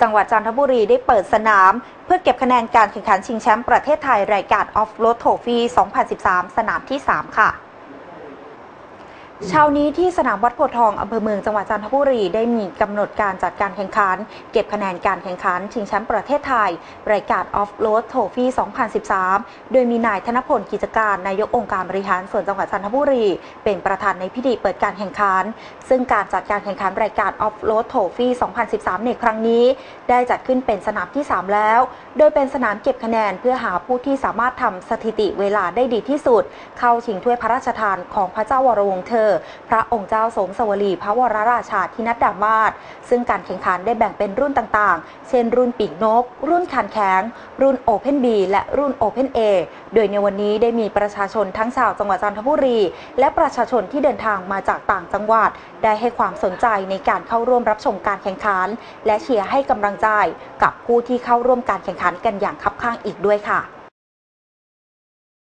จังหวัดจันทบุรีได้เปิดสนาม เพื่อเก็บคะแนนการแข่งขันชิงแชมป์ประเทศไทยรายการออฟโรดโทฟี่2013 สนามที่ 3 ค่ะ เช้านี้ที่สนามวัดโพทองอำเภอเมืองจังหวัดจันทบุรีได้มีกำหนดการจัดการแข่งขัน เก็บคะแนนการแข่งขัน ชิงแชมป์ประเทศไทย รายการออฟโรดโทฟี่ 2013 โดยมีนายธนพลกิจการนายกองค์การบริหารส่วนจังหวัดจันทบุรี เป็นประธานในพิธีเปิดการแข่งขัน ซึ่งการจัดการแข่งขันรายการออฟโรดโทฟี่ 2013 ในครั้งนี้ ได้จัดขึ้นเป็นสนามที่ 3 แล้ว โดยเป็นสนามเก็บคะแนนเพื่อหาผู้ที่สามารถทำสถิติเวลาได้ดีที่สุด เข้าชิงถ้วยพระราชทานของพระเจ้าวรวงศ์เธอพระองค์เจ้าสมสวลีพระวรราชาธินัดดามาศซึ่งการแข่งขันได้แบ่งเป็นรุ่นต่างๆ เช่น รุ่นปีกนก รุ่นคานแข็ง รุ่นโอเพนบีและรุ่นโอเพนเอโดยในวันนี้ได้มีประชาชนทั้งชาวจังหวัดจันทบุรี และประชาชนที่เดินทางมาจากต่างจังหวัด ได้ให้ความสนใจในการเข้าร่วมรับชมการแข่งขัน และเชียร์ให้กำลังใจกับผู้ที่เข้าร่วมการแข่งขันกันอย่างคับข้างอีกด้วยค่ะ